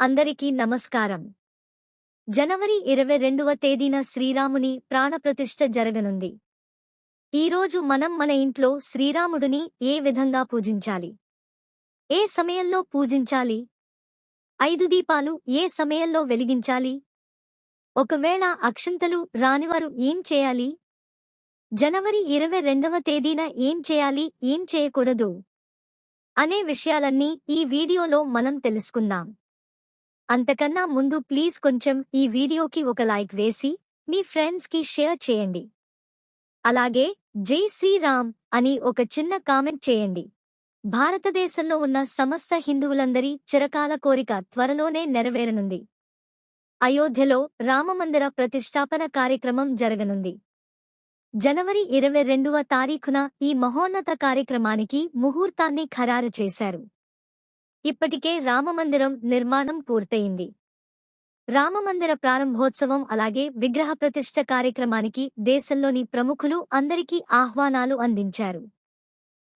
అందరికీ నమస్కారం. జనవరి ఇరవై రెండవ తేదీన శ్రీరాముని ప్రాణప్రతిష్ఠ జరగనుంది. ఈరోజు మనం మన ఇంట్లో శ్రీరాముడిని ఏ విధంగా పూజించాలి? ఏ సమయంలో పూజించాలి? ఐదు దీపాలు ఏ సమయంలో వెలిగించాలి? ఒకవేళ అక్షంతలు రానివారు ఏం చేయాలి? జనవరి ఇరవై రెండవ తేదీన ఏం చేయాలి? ఏం చేయకూడదు? అనే విషయాలన్నీ ఈ వీడియోలో మనం తెలుసుకుందాం. అంతకన్నా ముందు ప్లీజ్ కొంచెం ఈ వీడియోకి ఒక లైక్ వేసి మీ ఫ్రెండ్స్కి షేర్ చేయండి. అలాగే జై శ్రీరామ్ అని ఒక చిన్న కామెంట్ చేయండి. భారతదేశంలో ఉన్న సమస్త హిందువులందరి చిరకాల కోరిక త్వరలోనే నెరవేరనుంది. అయోధ్యలో రామమందిర ప్రతిష్టాపన కార్యక్రమం జరగనుంది. జనవరి ఇరవై రెండవ తారీఖున ఈ మహోన్నత కార్యక్రమానికి ముహూర్తాన్ని ఖరారు చేశారు. ఇప్పటికే రామమందిరం నిర్మాణం పూర్తయింది. రామమందిర ప్రారంభోత్సవం అలాగే విగ్రహ ప్రతిష్ఠ కార్యక్రమానికి దేశంలోని ప్రముఖులు అందరికీ ఆహ్వానాలు అందించారు.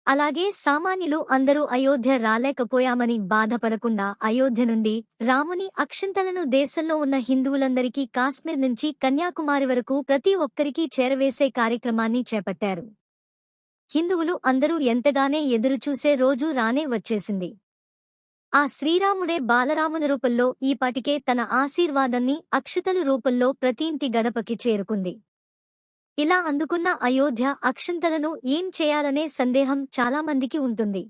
అలాగే సామాన్యులు అందరూ అయోధ్య రాలేకపోయామని బాధపడకుండా అయోధ్య నుండి రాముని అక్షింతలను దేశంలో ఉన్న హిందువులందరికీ కాశ్మీర్ నుంచి కన్యాకుమారి వరకు ప్రతి ఒక్కరికీ చేరవేసే కార్యక్రమాన్ని చేపట్టారు. హిందువులు అందరూ ఎంతగానే ఎదురుచూసే రోజు రానే వచ్చేసింది. ఆ శ్రీరాముడే బాలరాముని రూపంలో ఈపాటికే తన ఆశీర్వాదాన్ని అక్షతల రూపంలో ప్రతి ఇంటి గడపకి చేరుకుంది. ఇలా అందుకున్న అయోధ్య అక్షంతలను ఏం చేయాలనే సందేహం చాలామందికి ఉంటుంది.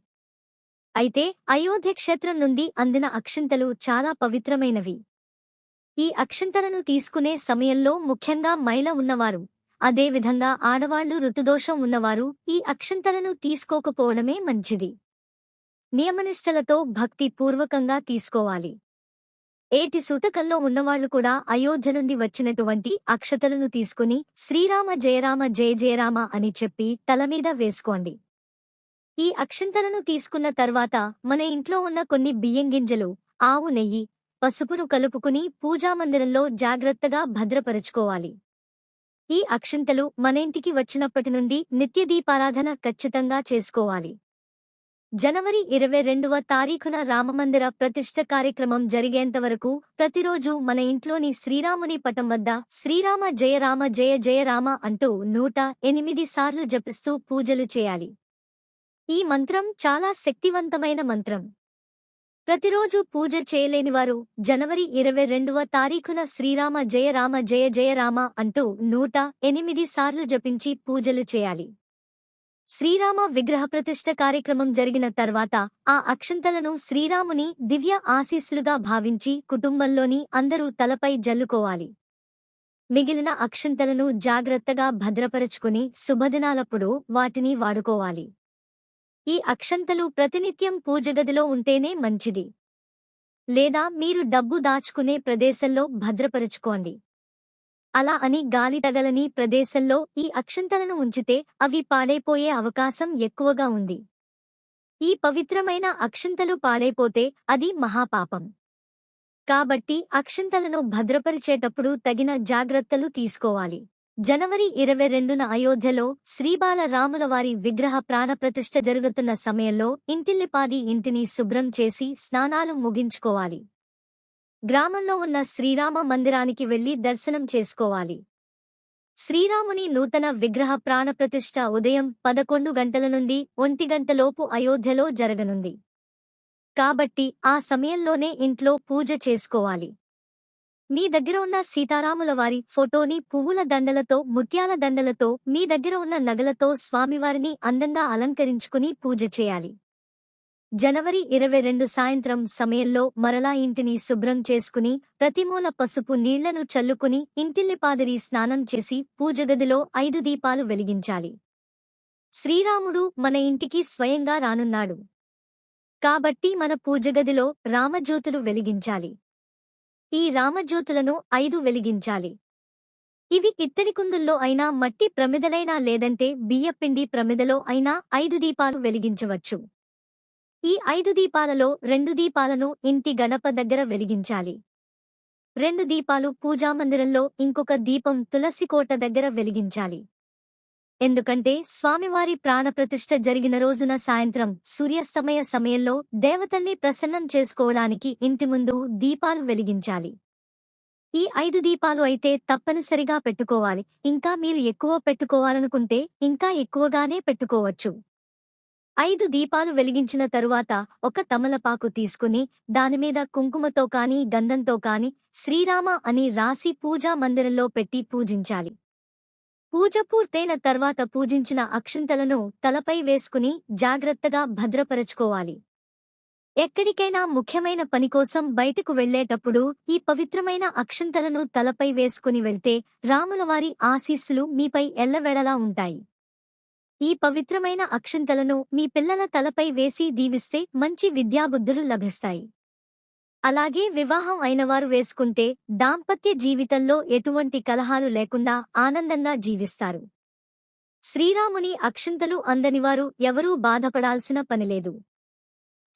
అయితే అయోధ్య క్షేత్రం నుండి అందిన అక్షింతలు చాలా పవిత్రమైనవి. ఈ అక్షింతలను తీసుకునే సమయంలో ముఖ్యంగా మైల ఉన్నవారు అదేవిధంగా ఆడవాళ్ళు ఋతుదోషం ఉన్నవారు ఈ అక్షంతలను తీసుకోకపోవడమే మంచిది. నియమనిష్టలతో భక్తి పూర్వకంగా తీసుకోవాలి. ఏటి సూతకంలో ఉన్నవాళ్ళు కూడా అయోధ్య నుండి వచ్చినటువంటి అక్షతలను తీసుకుని శ్రీరామ జయరామ జయ జయరామ అని చెప్పి తలమీద వేసుకోండి. ఈ అక్షంతలను తీసుకున్న తర్వాత మన ఇంట్లో ఉన్న కొన్ని బియ్యం గింజలు ఆవు నెయ్యి పసుపును కలుపుకుని పూజామందిరంలో జాగ్రత్తగా భద్రపరుచుకోవాలి. ఈ అక్షింతలు మన ఇంటికి వచ్చినప్పటి నుండి నిత్యదీపారాధన ఖచ్చితంగా చేసుకోవాలి. జనవరి ఇరవై రెండవ తారీఖున రామమందిర ప్రతిష్ఠ కార్యక్రమం జరిగేంతవరకు ప్రతిరోజు మన ఇంట్లోని శ్రీరాముని పటం వద్ద శ్రీరామ జయరామ జయ జయరామ అంటూ నూట ఎనిమిది సార్లు జపిస్తూ పూజలు చేయాలి. ఈ మంత్రం చాలా శక్తివంతమైన మంత్రం. ప్రతిరోజు పూజ చేయలేనివారు జనవరి ఇరవై రెండవ తారీఖున శ్రీరామ జయరామ జయ జయరామ అంటూ నూట ఎనిమిది సార్లు జపించి పూజలు చేయాలి. శ్రీరామ విగ్రహ ప్రతిష్ఠ కార్యక్రమం జరిగిన తర్వాత ఆ అక్షంతలను శ్రీరాముని దివ్య ఆశీస్సులుగా భావించి కుటుంబంలోని అందరూ తలపై జల్లుకోవాలి. మిగిలిన అక్షంతలను జాగ్రత్తగా భద్రపరచుకుని శుభదినాలప్పుడు వాటిని వాడుకోవాలి. ఈ అక్షంతలు ప్రతినిత్యం పూజగదిలో ఉంటేనే మంచిది. లేదా మీరు డబ్బు దాచుకునే ప్రదేశంలో భద్రపరచుకోండి. అలా అని గాలి తగలని ప్రదేశంలో ఈ అక్షంతలను ఉంచితే అవి పాడైపోయే అవకాశం ఎక్కువగా ఉంది. ఈ పవిత్రమైన అక్షంతలు పాడైపోతే అది మహాపాపం. కాబట్టి అక్షంతలను భద్రపరిచేటప్పుడు తగిన జాగ్రత్తలు తీసుకోవాలి. జనవరి ఇరవై రెండున అయోధ్యలో శ్రీబాల వారి విగ్రహ ప్రాణప్రతిష్ఠ జరుగుతున్న సమయంలో ఇంటిల్లిపాది ఇంటిని శుభ్రం చేసి స్నానాలు ముగించుకోవాలి. గ్రామంలో ఉన్న శ్రీరామ మందిరానికి వెళ్ళి దర్శనం చేసుకోవాలి. శ్రీరాముని నూతన విగ్రహ ప్రాణప్రతిష్ఠ ఉదయం పదకొండు గంటల నుండి ఒంటి గంటలోపు అయోధ్యలో జరగనుంది. కాబట్టి ఆ సమయంలోనే ఇంట్లో పూజ చేసుకోవాలి. మీ దగ్గర ఉన్న సీతారాముల వారి ఫోటోని పువ్వుల దండలతో ముత్యాల దండలతో మీ దగ్గర ఉన్న నగలతో స్వామివారిని అందంగా అలంకరించుకుని పూజ చేయాలి. జనవరి ఇరవై రెండు సాయంత్రం సమయంలో మరలా ఇంటిని శుభ్రం చేసుకుని ప్రతిమూల పసుపు నీళ్ళను చల్లుకుని ఇంటిల్లిపాదిరి స్నానం చేసి పూజగదిలో ఐదు దీపాలు వెలిగించాలి. శ్రీరాముడు మన ఇంటికి స్వయంగా రానున్నాడు. కాబట్టి మన పూజగదిలో రామజ్యోతులు వెలిగించాలి. ఈ రామజ్యోతులను ఐదు వెలిగించాలి. ఇవి ఇత్తడి కుందుల్లో అయినా మట్టి ప్రమిదలైనా లేదంటే బియ్యపిండి ప్రమిదలో అయినా ఐదు దీపాలు వెలిగించవచ్చు. ఈ ఐదు దీపాలలో రెండు దీపాలను ఇంటి గణప దగ్గర వెలిగించాలి. రెండు దీపాలు పూజామందిరంలో ఇంకొక దీపం తులసికోట దగ్గర వెలిగించాలి. ఎందుకంటే స్వామివారి ప్రాణప్రతిష్ఠ జరిగిన రోజున సాయంత్రం సూర్యాస్తమయ సమయంలో దేవతల్ని ప్రసన్నం చేసుకోవడానికి ఇంటి ముందు దీపాలు వెలిగించాలి. ఈ ఐదు దీపాలు అయితే తప్పనిసరిగా పెట్టుకోవాలి. ఇంకా మీరు ఎక్కువ పెట్టుకోవాలనుకుంటే ఇంకా ఎక్కువగానే పెట్టుకోవచ్చు. ఐదు దీపాలు వెలిగించిన తరువాత ఒక తమలపాకు తీసుకుని దానిమీద కుంకుమతో కాని గంధంతో కాని శ్రీరామ అని రాసి పూజా మందిరంలో పెట్టి పూజించాలి. పూజ పూర్తయిన తర్వాత పూజించిన అక్షింతలను తలపై వేసుకుని జాగ్రత్తగా భద్రపరచుకోవాలి. ఎక్కడికైనా ముఖ్యమైన పనికోసం బయటకు వెళ్ళేటప్పుడు ఈ పవిత్రమైన అక్షింతలను తలపై వేసుకుని వెళ్తే రాములవారి ఆశీస్సులు మీపై ఎల్లవెడలా ఉంటాయి. ఈ పవిత్రమైన అక్షింతలను మీ పిల్లల తలపై వేసి దీవిస్తే మంచి విద్యాబుద్ధులు లభిస్తాయి. అలాగే వివాహం అయినవారు వేసుకుంటే దాంపత్య జీవితంలో ఎటువంటి కలహాలు లేకుండా ఆనందంగా జీవిస్తారు. శ్రీరాముని అక్షింతలు అందనివారు ఎవరూ బాధపడాల్సిన పనిలేదు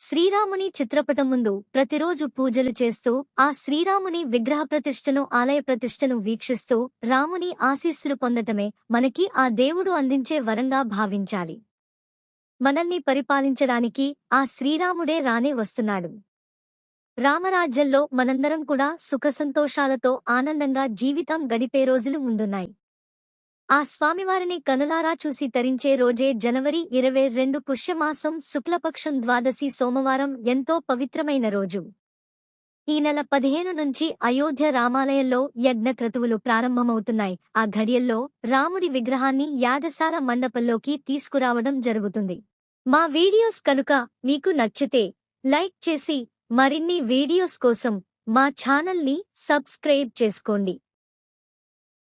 శ్రీరాముని చిత్రపటం ముందు ప్రతిరోజు పూజలు చేస్తూ ఆ శ్రీరాముని విగ్రహ ప్రతిష్టను ఆలయ ప్రతిష్టను వీక్షిస్తూ రాముని ఆశీస్సులు పొందటమే మనకి ఆ దేవుడు అందించే వరంగా భావించాలి. మనల్ని పరిపాలించడానికి ఆ శ్రీరాముడే రానే వస్తున్నాడు. రామరాజ్యంలో మనందరం కూడా సుఖసంతోషాలతో ఆనందంగా జీవితం గడిపే రోజులు ముందున్నాయి. ఆ స్వామివారిని కనులారా చూసి తరించే రోజే జనవరి ఇరవై రెండు పుష్యమాసం శుక్లపక్షం ద్వాదశి సోమవారం ఎంతో పవిత్రమైన రోజు. ఈ నెల పదిహేను నుంచి అయోధ్య రామాలయంలో యజ్ఞక్రతువులు ప్రారంభమవుతున్నాయి. ఆ ఘడియల్లో రాముడి విగ్రహాన్ని యాగశాల మండపంలోకి తీసుకురావడం జరుగుతుంది. మా వీడియోస్ కనుక మీకు నచ్చితే లైక్ చేసి మరిన్ని వీడియోస్ కోసం మా ఛానల్ని సబ్స్క్రైబ్ చేసుకోండి.